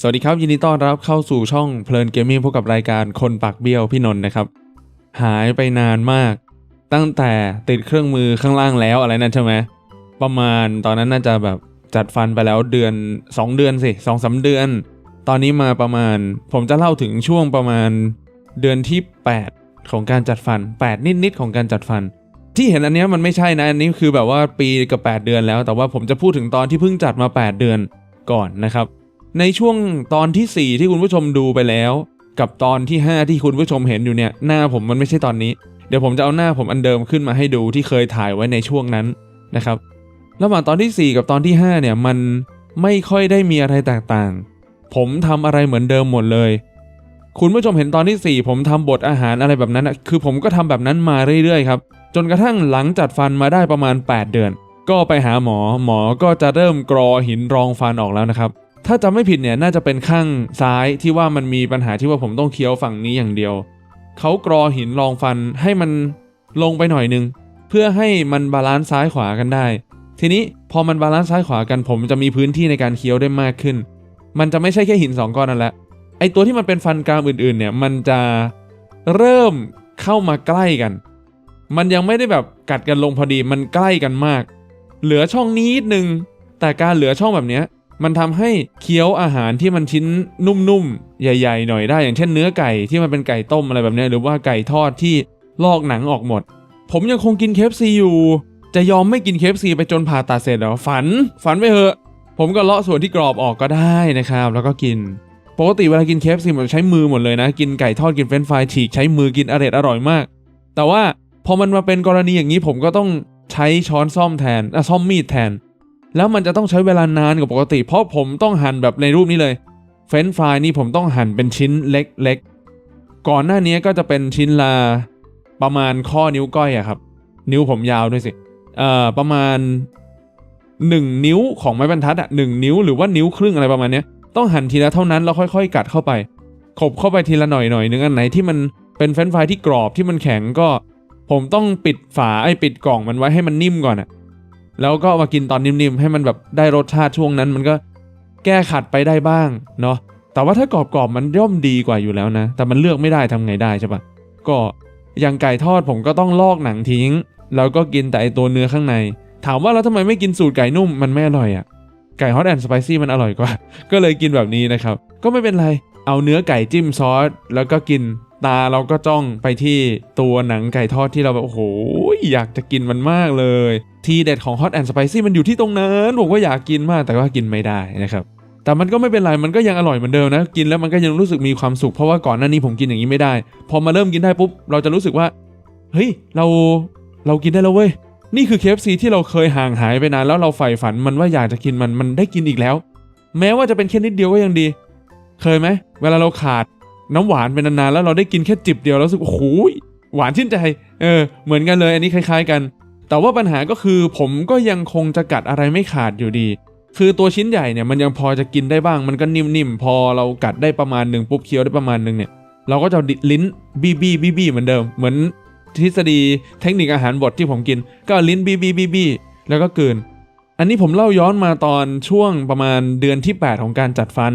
สวัสดีครับ ยินดีต้อนรับเข้าสู่ช่องเพลินเกมมิ่งพบกับรายการคนปากเบี้ยวพี่นนท์นะครับ หายไปนานมาก ตั้งแต่ติดเครื่องมือข้างล่างแล้วอะไรนั่นใช่ไหมประมาณตอนนั้นน่าจะแบบจัดฟันไปแล้วเดือน 2 เดือนสิสองสาเดือน ตอนนี้มาประมาณ ผมจะเล่าถึงช่วงประมาณเดือนที่ 8 ของการจัดฟัน 8 นิดๆของการจัดฟัน ที่เห็นอันนี้มันไม่ใช่นะอันนี้คือแบบว่าปีกับ 8 เดือนแล้ว แต่ว่าผมจะพูดถึงตอนที่เพิ่งจัดมา 8 เดือนก่อนนะครับ ในช่วงตอนที่ 4 ที่คุณผู้ชมดูไปแล้ว กับตอนที่ 5 ที่คุณผู้ชมเห็นอยู่เนี่ยหน้าผมมันไม่ใช่ตอนนี้ เดี๋ยวผมจะเอาหน้าผมอันเดิมขึ้นมาให้ดูที่เคยถ่ายไว้ในช่วงนั้นนะครับระหว่างตอนที่ 4 กับตอนที่ 5 เนี่ยมันไม่ค่อยได้มีอะไรแตกต่าง ผมทำอะไรเหมือนเดิมหมดเลย คุณผู้ชมเห็นตอนที่ 4 ผมทำบทอาหารอะไรแบบนั้นนะคือผมก็ทำแบบนั้นมาเรื่อยๆครับจนกระทั่งหลังจัดฟันมาได้ประมาณ 8 เดือน ก็ไปหาหมอหมอก็จะเริ่มกรอหินรองฟันออกแล้วนะครับ ถ้าจำไม่ผิดเนี่ยน่าจะเป็นข้างซ้ายที่ว่ามันมีปัญหาที่ว่าผมต้องเคี้ยวฝั่งนี้อย่างเดียว เขากรอหินรองฟันให้มันลงไปหน่อยนึง เพื่อให้มันบาลานซ์ซ้ายขวากันได้ ทีนี้พอมันบาลานซ์ซ้ายขวากัน ผมจะมีพื้นที่ในการเคี้ยวได้มากขึ้น มันจะไม่ใช่แค่หินสองก้อนนั่นแหละไอตัวที่มันเป็นฟันกรามอื่นๆเนี่ยมันจะเริ่มเข้ามาใกล้กัน มันยังไม่ได้แบบกัดกันลงพอดีมันใกล้กันมาก เหลือช่องนิดนึงแต่การเหลือช่องแบบเนี้ย มันทำให้เคี้ยวอาหารที่มันชิ้นนุ่มๆ ใหญ่ ๆ หน่อยได้ อย่างเช่นเนื้อไก่ที่มันเป็นไก่ต้มอะไรแบบนี้หรือว่าไก่ทอดที่ลอกหนังออกหมด ผมยังคงกินเคฟซีอยู่ จะยอมไม่กินเคฟซีไปจนผ่าตัดเสร็จเหรอฝัน ฝันไปเถอะ ผมก็เลาะส่วนที่กรอบออกก็ได้นะครับ แล้วก็กินปกติเวลากินเคฟซีผมใช้มือหมดเลยนะ กินไก่ทอดกินเฟรนช์ฟรายฉีกใช้มือกินอร่อยอร่อยมาก แต่ว่าพอมันมาเป็นกรณีอย่างนี้ผมก็ต้องใช้ช้อนซ่อมแทนอะซ่อมมีดแทน แล้วมันจะต้องใช้เวลานานกว่าปกติ เพราะผมต้องหั่นแบบในรูปนี้เลย เฟรนฟรายนี่ผมต้องหั่นเป็นชิ้นเล็กๆ ก่อนหน้านี้ก็จะเป็นชิ้นละประมาณข้อนิ้วก้อยอะครับ นิ้วผมยาวด้วยสิ เอ่อประมาณ 1 นิ้วของไม้บรรทัดอะหนึ่งนิ้วหรือว่านิ้วครึ่งอะไรประมาณเนี้ยต้องหั่นทีละเท่านั้นแล้วค่อยๆ กัดเข้าไป ขบเข้าไปทีละหน่อยหน่อยนึงอันไหนที่มันเป็นเฟรนฟรายที่กรอบที่มันแข็งก็ ผมต้องปิดฝาไอ้ปิดกล่องมันไว้ให้มันนิ่มก่อนอะ แล้วก็มากินตอนนิ่มๆ ให้มันแบบได้รสชาติช่วงนั้น มันก็แก้ขัดไปได้บ้างเนาะแต่ว่าถ้ากรอบๆมันย่อมดีกว่าอยู่แล้วนะ แต่มันเลือกไม่ได้ทำไงได้ใช่ปะก็อย่างไก่ทอดผมก็ต้องลอกหนังทิ้ง แล้วก็กินแต่ไอตัวเนื้อข้างใน ถามว่าแล้วทำไมไม่กินสูตรไก่นุ่มมันไม่อร่อยอะ่ะไก่ฮอตแอนด์สไปซี่มันอร่อยกว่า ก็เลยกินแบบนี้นะครับ ก็ไม่เป็นไร เอาเนื้อไก่จิ้มซอส แล้วก็กิน ตาเราก็จ้องไปที่ตัวหนังไก่ทอดที่เราแบบโอ้โหอยากจะกินมันมากเลย ทีเด็ดของฮอตแอนด์สไปซี่มันอยู่ที่ตรงนั้นผมก็อยากกินมากแต่ว่ากินไม่ได้นะครับแต่มันก็ไม่เป็นไร มันก็ยังอร่อยเหมือนเดิมนะ กินแล้วมันก็ยังรู้สึกมีความสุข เพราะว่าก่อนหน้านี้ผมกินอย่างนี้ไม่ได้ พอมาเริ่มกินได้ปุ๊บ เราจะรู้สึกว่า เฮ้ย เรา เรากินได้แล้วเว้ย นี่คือ KFC ที่เราเคยห่างหายไปนาน แล้วเราใฝ่ฝันมันว่าอยากจะกินมัน มันได้กินอีกแล้ว แม้ว่าจะเป็นแค่นิดเดียวก็ยังดี เคยไหม เวลาเราขาด น้ำหวานเป็นนานๆแล้วเราได้กินแค่จิบเดียวแล้วรู้สึกโอ้โหหวานชื่นใจเออเหมือนกันเลยอันนี้คล้าย ๆ กัน แต่ว่าปัญหาก็คือผมก็ยังคงจะกัดอะไรไม่ขาดอยู่ดี คือตัวชิ้นใหญ่เนี่ยมันยังพอจะกินได้บ้าง มันก็นิ่มๆพอเรากัดได้ประมาณหนึ่งปุ๊บเคี้ยวได้ประมาณหนึ่งเนี่ยเราก็จะดิลิ้นบีบีบีบีเหมือนเดิม เหมือนทฤษฎีเทคนิคอาหารบดที่ผมกิน ก็ลิ้นบีบีบีบีแล้วก็เกินอันนี้ผมเล่าย้อนมาตอนช่วงประมาณเดือนที่ 8 ของการจัดฟัน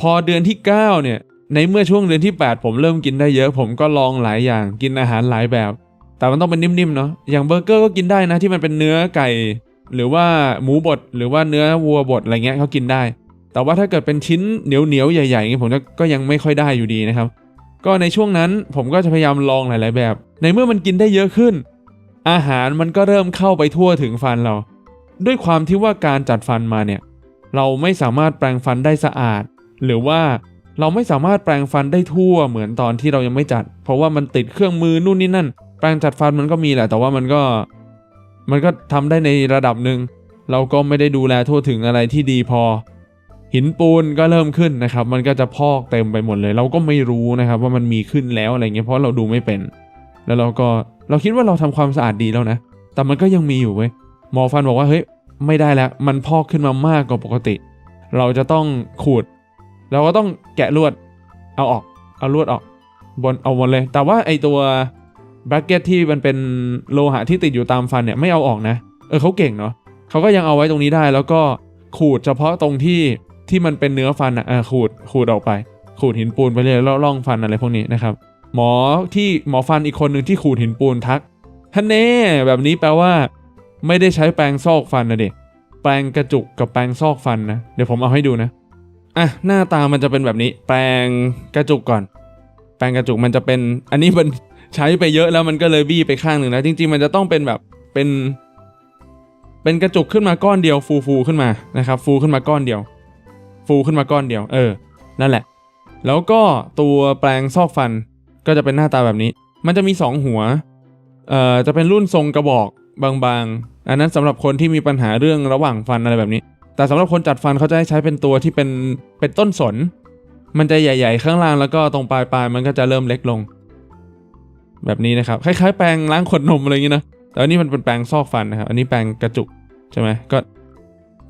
พอเดือนที่ 9 เนี่ย ในเมื่อช่วงเดือนที่ 8 ผมเริ่มกินได้เยอะผมก็ลองหลายอย่างกินอาหารหลายแบบ แต่มันต้องเป็นนิ่มๆเนาะอย่างเบอร์เกอร์ก็กินได้นะที่มันเป็นเนื้อไก่ หรือว่าหมูบดหรือว่าเนื้อวัวบดอะไรเงี้ยเขากินได้ แต่ว่าถ้าเกิดเป็นชิ้นเหนียวๆใหญ่ๆอย่างนี้ผมก็ยังไม่ค่อยได้อยู่ดีนะครับ ก็ในช่วงนั้นผมก็จะพยายามลองหลาย ๆแบบ ในเมื่อมันกินได้เยอะขึ้น อาหารมันก็เริ่มเข้าไปทั่วถึงฟันเรา ด้วยความที่ว่าการจัดฟันมาเนี่ยเราไม่สามารถแปรงฟันได้สะอาด หรือว่า เราไม่สามารถแปรงฟันได้ทั่วเหมือนตอนที่เรายังไม่จัด เพราะว่ามันติดเครื่องมือนู่นนี่นั่น แปรงจัดฟันมันก็มีแหละ แต่ว่ามันก็ มันก็ทำได้ในระดับหนึ่ง เราก็ไม่ได้ดูแลทั่วถึงอะไรที่ดีพอ หินปูนก็เริ่มขึ้นนะครับ มันก็จะพอกเต็มไปหมดเลย เราก็ไม่รู้นะครับ ว่ามันมีขึ้นแล้วอะไรเงี้ยเพราะเราดูไม่เป็น แล้วเราก็เราคิดว่าเราทำความสะอาดดีแล้วนะ แต่มันก็ยังมีอยู่เว้ยหมอฟันบอกว่าเฮ้ยไม่ได้แล้ว มันพอกขึ้นมามากกว่าปกติ เราจะต้องขูด เราก็ต้องแกะลวดเอาออก เอาลวดออกบนเอาหมดเลย แต่ว่าไอตัวแบรกเก็ตที่มันเป็นโลหะที่ติดอยู่ตามฟันเนี่ยไม่เอาออกนะ เออเขาเก่งเนาะเขาก็ยังเอาไว้ตรงนี้ได้ แล้วก็ขูดเฉพาะตรงที่ที่มันเป็นเนื้อฟันอะขูดขูดออกไป ขูดหินปูนไปเรื่อยแล้วล่องฟันอะไรพวกนี้นะครับ หมอที่หมอฟันอีกคนหนึ่งที่ขูดหินปูนทักท่านเน่แบบนี้แปลว่า ไม่ได้ใช้แปรงซอกฟันนะเด็กแปรงกระจุกกับแปรงซอกฟันนะเดี๋ยวผมเอาให้ดูนะ อะหน้าตามันจะเป็นแบบนี้ แปรงกระจุกก่อน แปรงกระจุกมันจะเป็น อันนี้มันใช้ไปเยอะแล้วมันก็เลยบี้ไปข้างหนึ่งแล้ว จริง ๆ มันจะต้องเป็นแบบเป็นเป็นกระจุกขึ้นมาก้อนเดียวฟูฟูขึ้นมานะครับฟูขึ้นมาก้อนเดียว ฟูขึ้นมาก้อนเดียว เออ นั่นแหละ แล้วก็ตัวแปรงซอกฟันก็จะเป็นหน้าตาแบบนี้ มันจะมี 2 หัวเอ่อจะเป็นรุ่นทรงกระบอกบางๆ อันนั้นสำหรับคนที่มีปัญหาเรื่องระหว่างฟันอะไรแบบนี้ แต่สำหรับคนจัดฟันเขาจะให้ใช้เป็นตัวที่เป็นเป็นต้นสน มันจะใหญ่ ๆ ข้างล่างแล้วก็ตรงปลายปลายมันก็จะเริ่มเล็กลง แบบนี้นะครับคล้ายๆแปรงล้างขวดนมอะไรอย่างนี้นะแต่อันนี้มันเป็นแปรงซอกฟันนะครับอันนี้แปรงกระจุกใช่ไหมก็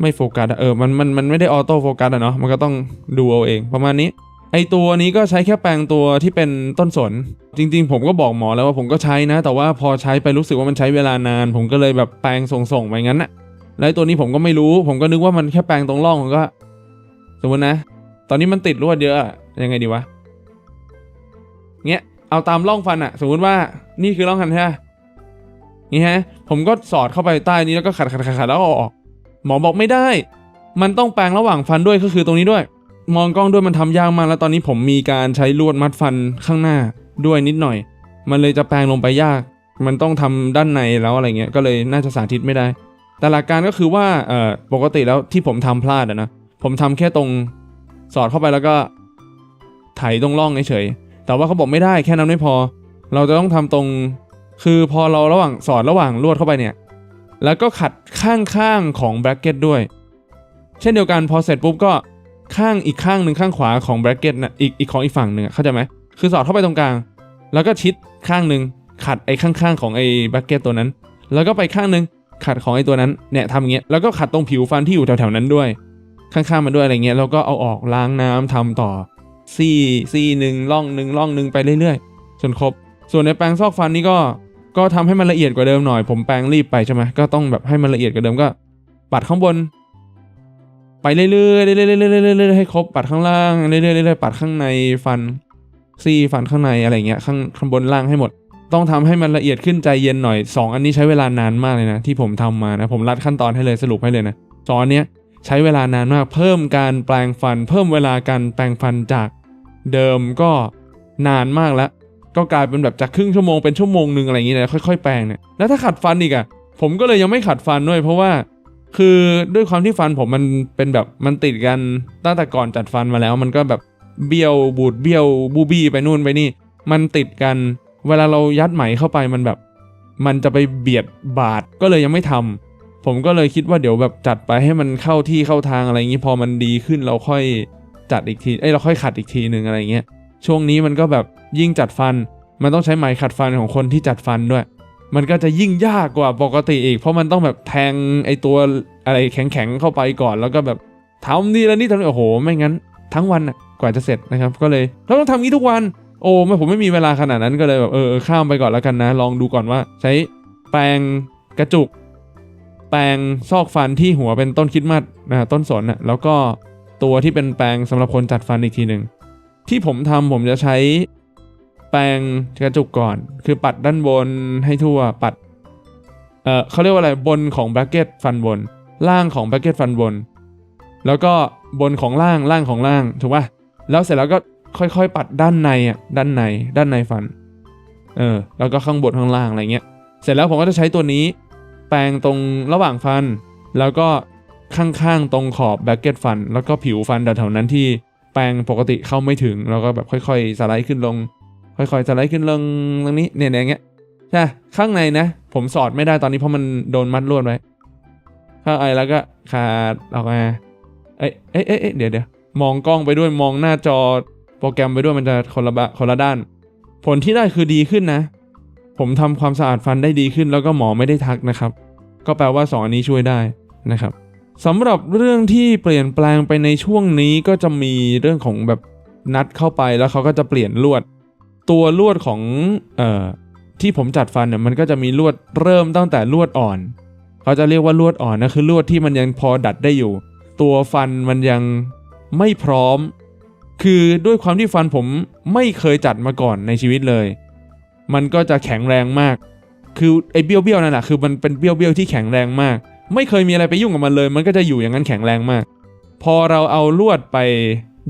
ไม่โฟกัสเออมันมันมันไม่ได้ออโต้โฟกัสอะเนาะมันก็ต้องดูเอาเอง ประมาณนี้ ไอตัวนี้ก็ใช้แค่แปรงตัวที่เป็นต้นสน จริง ๆ ผมก็บอกหมอแล้วว่าผมก็ใช้นะ แต่ว่าพอใช้ไปรู้สึกว่ามันใช้เวลานาน ผมก็เลยแบบแปรงส่งๆไปงั้นนะ แล้วไอ้ตัวนี้ผมก็ไม่รู้ ผมก็นึกว่ามันแค่แปรงตรงร่องผมก็ สมมตินะ ตอนนี้มันติดลวดเยอะยังไงดีวะเงี้ยเอาตามร่องฟันอะสมมติว่านี่คือร่องฟันใช่ไหมนี่ฮะ ผมก็สอดเข้าไปใต้นี้แล้วก็ขัดขัดขัดขดแล้วอออก หมอบอกไม่ได้ มันต้องแปรงระหว่างฟันด้วยก็คือตรงนี้ด้วย มองกล้องด้วยมันทำยากมากแล้วตอนนี้ผมมีการใช้ลวดมัดฟันข้างหน้าด้วยนิดหน่อย มันเลยจะแปรงลงไปยาก มันต้องทำด้านในแล้วอะไรเงี้ยก็เลยน่าจะสาธิตไม่ได้ แต่หลักการก็คือว่าเอ่อปกติแล้วที่ผมทำพลาดอะนะผมทำแค่ตรงสอดเข้าไปแล้วก็ไถตรงร่องเฉยๆแต่ว่าเขาบอกไม่ได้แค่นั้นไม่พอ เราจะต้องทำตรง คือพอเราระหว่างสอดระหว่างลวดเข้าไปเนี่ย แล้วก็ขัดข้างๆของแบรกเก็ตด้วย เช่นเดียวกันพอเสร็จปุ๊บก็ข้างอีกข้างหนึ่งข้างขวาของแบรกเก็ตนะอีกอีกของอีกฝั่งหนึ่งเข้าใจไหมคือสอดเข้าไปตรงกลาง แล้วก็ชิดข้างหนึ่งขัดไอ้ข้างๆของไอ้แบรกเก็ตตัวนั้น แล้วก็ไปข้างหนึ่ง ขัดของไอ้ตัวนั้นเนี่ยทำอย่างเงี้ยแล้วก็ขัดตรงผิวฟันที่อยู่แถวๆนั้นด้วย ข้างๆมันด้วยอะไรเงี้ยแล้วก็เอาออกล้างน้ำทำต่อซี่ซี่หนึ่งล่องหนึ่งล่องหนึ่งไปเรื่อยๆจนครบ ส่วนในแปรงซอกฟันนี่ก็ก็ทำให้มันละเอียดกว่าเดิมหน่อย ผมแปรงรีบไปใช่ไหมก็ต้องแบบให้มันละเอียดกว่าเดิมก็ ปัดข้างบน ไปเรื่อยๆเรื่อยๆเรื่อยๆเรื่อยๆเรื่อยๆให้ครบปัดข้างล่างเรื่อยๆเรื่อยๆปัดข้างในฟันซี่ฟันข้างในอะไรเงี้ยข้างข้างบนล่างให้หมด ต้องทำให้มันละเอียดขึ้นใจเย็นหน่อยสองอันนี้ใช้เวลานานมากเลยนะ ที่ผมทำมานะ ผมรัดขั้นตอนให้เลยสรุปให้เลยนะสองอันเนี้ยใช้เวลานานมากเพิ่มการแปลงฟัน เพิ่มเวลาการแปลงฟันจากเดิมก็นานมากแล้ว ก็กลายเป็นแบบจากครึ่งชั่วโมงเป็นชั่วโมงหนึ่งอะไรอย่างเงี้ยค่อยๆ แปลงเนี่ยแล้วถ้าขัดฟันอีกอะผมก็เลยยังไม่ขัดฟันด้วย เพราะว่าคือด้วยความที่ฟันผมมันเป็นแบบมันติดกันตั้งแต่ก่อนจัดฟันมาแล้ว มันก็แบบเบี้ยวบูดเบี้ยวบูบี้ไปนู่นไปนี่ มันติดกัน เวลาเรายัดไหมเข้าไปมันแบบ มันจะไปเบียดบาดก็เลยยังไม่ทำผมก็เลยคิดว่าเดี๋ยวแบบจัดไปให้มันเข้าที่เข้าทางอะไรอย่างนี้พอมันดีขึ้นเราค่อยจัดอีกทีเอ้ยเราค่อยขัดอีกทีหนึ่งอะไรเงี้ยช่วงนี้มันก็แบบยิ่งจัดฟัน มันต้องใช้ไหมขัดฟันของคนที่จัดฟันด้วย มันก็จะยิ่งยากกว่าปกติอีก เพราะมันต้องแบบแทงไอตัวอะไรแข็งๆเข้าไปก่อน แล้วก็แบบทำนี่แล้วนี่ทำนี่โอ้โห ไม่งั้น ทั้งวันน่ะกว่าจะเสร็จนะครับ ก็เลยเราต้องทำงี้ทุกวัน โอ้ไม่ผมไม่มีเวลาขนาดนั้นก็เลยแบบเออข้ามไปก่อนแล้วกันนะ ลองดูก่อนว่า ใช้แปรงกระจุก แปรงซอกฟันที่หัวเป็นต้นคิดมัดนะต้นสนอะแล้วก็ตัวที่เป็นแปรงสำหรับคนจัดฟันอีกทีหนึ่งที่ผมทำผมจะใช้แปรงกระจุกก่อน คือปัดด้านบนให้ทั่วปัดเออเขาเรียกว่าอะไรบนของแบรกเก็ตฟันบน ล่างของแบรกเก็ตฟันบน แล้วก็บนของล่างล่างของล่างถูกป่ะแล้วเสร็จแล้วก็ ค่อยๆ ปัดด้านในอะด้านในด้านในฟัน เออ แล้วก็ข้างบนข้างล่างอะไรเงี้ย เสร็จแล้วผมก็จะใช้ตัวนี้ แปรงตรงระหว่างฟัน แล้วก็ข้างๆ ตรงขอบแบ็กเก็ตฟัน แล้วก็ผิวฟันแถวๆนั้นที่แปรงปกติเข้าไม่ถึง แล้วก็แบบค่อยๆ สไลด์ขึ้นลง ค่อยๆ สไลด์ขึ้นลงตรงนี้เนี่ยอย่างเงี้ยใช่ข้างในนะ ผมสอดไม่ได้ตอนนี้เพราะมันโดนมัดลวดไว้ข้างไอแล้วก็ขาดออกมา เอ้ยเอ้ยเอ้ยเอ้ยเดี๋ยวเดี๋ยวมองกล้องไปด้วยมองหน้าจอ โปรแกรมไปด้วยมันจะคนละบะคนละด้าน ผลที่ได้คือดีขึ้นนะ ผมทำความสะอาดฟันได้ดีขึ้น แล้วก็หมอไม่ได้ทักนะครับ ก็แปลว่าสองอันนี้ช่วยได้นะครับสำหรับเรื่องที่เปลี่ยนแปลงไปในช่วงนี้ก็จะมีเรื่องของแบบนัดเข้าไปแล้วเขาก็จะเปลี่ยนลวด ตัวลวดของเอ่อที่ผมจัดฟันเนี่ยมันก็จะมีลวดเริ่มตั้งแต่ลวดอ่อน เขาจะเรียกว่าลวดอ่อนนะคือลวดที่มันยังพอดัดได้อยู่ ตัวฟันมันยังไม่พร้อม คือด้วยความที่ฟันผมไม่เคยจัดมาก่อนในชีวิตเลย มันก็จะแข็งแรงมาก คือไอ้เบี้ยวเบี้ยวๆนั่นแหละคือมันเป็นเบี้ยวเบี้ยวๆที่แข็งแรงมาก ไม่เคยมีอะไรไปยุ่งกับมันเลย มันก็จะอยู่อย่างนั้นแข็งแรงมาก พอเราเอาลวดไป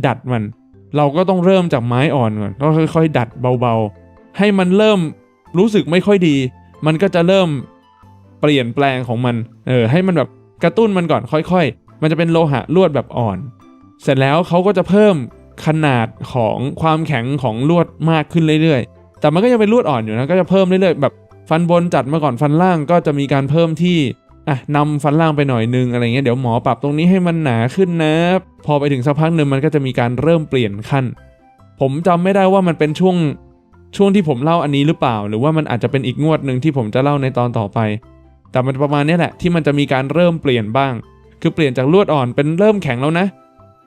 ดัดมัน เราก็ต้องเริ่มจากไม้อ่อนก่อนต้องค่อยๆ ดัดเบาๆ ให้มันเริ่มรู้สึกไม่ค่อยดี มันก็จะเริ่มเปลี่ยนแปลงของมัน เออ ให้มันแบบกระตุ้นมันก่อนค่อย ๆ มันจะเป็นโลหะลวดแบบอ่อน เสร็จแล้วเขาก็จะเพิ่ม ขนาดของความแข็งของลวดมากขึ้นเรื่อยๆ แต่มันก็ยังเป็นลวดอ่อนอยู่นะก็จะเพิ่มเรื่อยๆแบบฟันบนจัดมาก่อนฟันล่างก็จะมีการเพิ่มที่อะนำฟันล่างไปหน่อยนึงอะไรเงี้ยเดี๋ยวหมอปรับตรงนี้ให้มันหนาขึ้นนะ พอไปถึงสักพักหนึ่งมันก็จะมีการเริ่มเปลี่ยนขั้น ผมจำไม่ได้ว่ามันเป็นช่วงช่วงที่ผมเล่าอันนี้หรือเปล่า หรือว่ามันอาจจะเป็นอีกงวดหนึ่งที่ผมจะเล่าในตอนต่อไป แต่มันประมาณนี้แหละที่มันจะมีการเริ่มเปลี่ยนบ้าง คือเปลี่ยนจากลวดอ่อนเป็นเริ่มแข็งแล้วนะ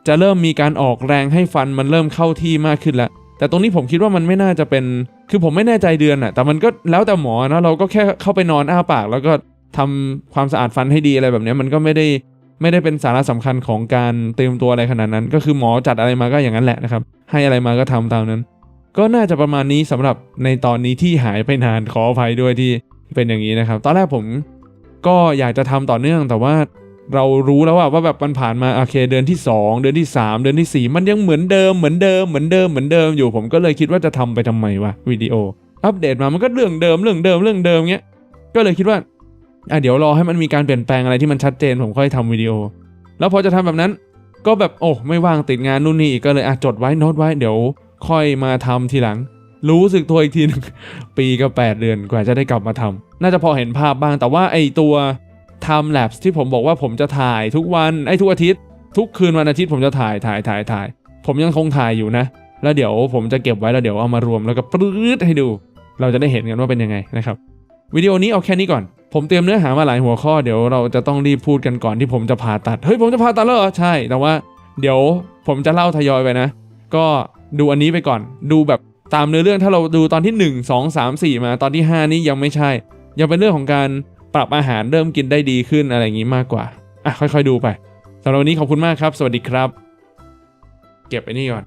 จะเริ่มมีการออกแรงให้ฟันมันเริ่มเข้าที่มากขึ้นแล้ว แต่ตรงนี้ผมคิดว่ามันไม่น่าจะเป็น คือผมไม่แน่ใจเดือนอะแต่มันก็แล้วแต่หมอนะเราก็แค่เข้าไปนอนอ้าปาก แล้วก็ทำความสะอาดฟันให้ดีอะไรแบบนี้มันก็ไม่ได้ไม่ได้เป็นสาระสำคัญของการเตรียมตัวอะไรขนาดนั้น ก็คือหมอจัดอะไรมาก็อย่างนั้นแหละนะครับ ให้อะไรมาก็ทำตามนั้น ก็น่าจะประมาณนี้สำหรับในตอนนี้ที่หายไปนานขออภัยด้วยที่เป็นอย่างนี้นะครับ ตอนแรกผมก็อยากจะทำต่อเนื่องแต่ว่า เรารู้แล้วว่าว่าแบบมันผ่านมาโอเคเดือนที่ 2 เดือนที่ 3 เดือนทีสี่ 4 มันยังเหมือนเดิมเหมือนเดิมเหมือนเดิมเหมือนเดิมอยู่ผมก็เลยคิดว่าจะทำไปทำไมวะวิดีโอ อัปเดตมามันก็เรื่องเดิมเรื่องเดิมเรื่องเดิมเงี้ยก็เลยคิดว่าอะเดี๋ยวรอให้มันมีการเปลี่ยนแปลงอะไรที่มันชัดเจนผมค่อยทำวิดีโอ แล้วพอจะทำแบบนั้น ก็แบบโอ้ไม่ว่างติดงานนู่นนี่ก็เลยอะจดไว้โน้ตไว้เดี๋ยว ค่อยมาทำทีหลัง รู้สึกตัวอีกทีหนึงปีก็แปดเดือนกว่าจะได้กลับมาทำน่าจะพอเห็นภาพบ้างแต่ว่าไอตัว time lapse ที่ผมบอกว่าผมจะถ่ายทุกวันไอ้ทุกอาทิตย์ ทุกคืนวันอาทิตย์ผมจะถ่ายถ่ายถ่ายถ่าย ผมยังคงถ่ายอยู่นะ แล้วเดี๋ยวผมจะเก็บไว้แล้วเดี๋ยวเอามารวมแล้วก็ปรื๊ดให้ดู เราจะได้เห็นกันว่าเป็นยังไงนะครับวิดีโอนี้เอาแค่นี้ก่อน ผมเตรียมเนื้อหามาหลายหัวข้อเดี๋ยวเราจะต้องรีบพูดกันก่อนที่ผมจะผ่าตัด เฮ้ยผมจะผ่าตัดแล้วเหรอใช่ แต่ว่าเดี๋ยวผมจะเล่าทยอยไปนะ ก็ดูอันนี้ไปก่อน ดูแบบตามเนื้อเรื่องถ้าเราดูตอนที่ 1 2 3 4 มาตอนที่ 5 นี่ยังไม่ใช่ ยังเป็นเรื่องของการ ปรับอาหารเริ่มกินได้ดีขึ้นอะไรอย่างนี้มากกว่าอะค่อยๆดูไปสำหรับวันนี้ขอบคุณมากครับ สวัสดีครับ เก็บไอ้นี่ก่อน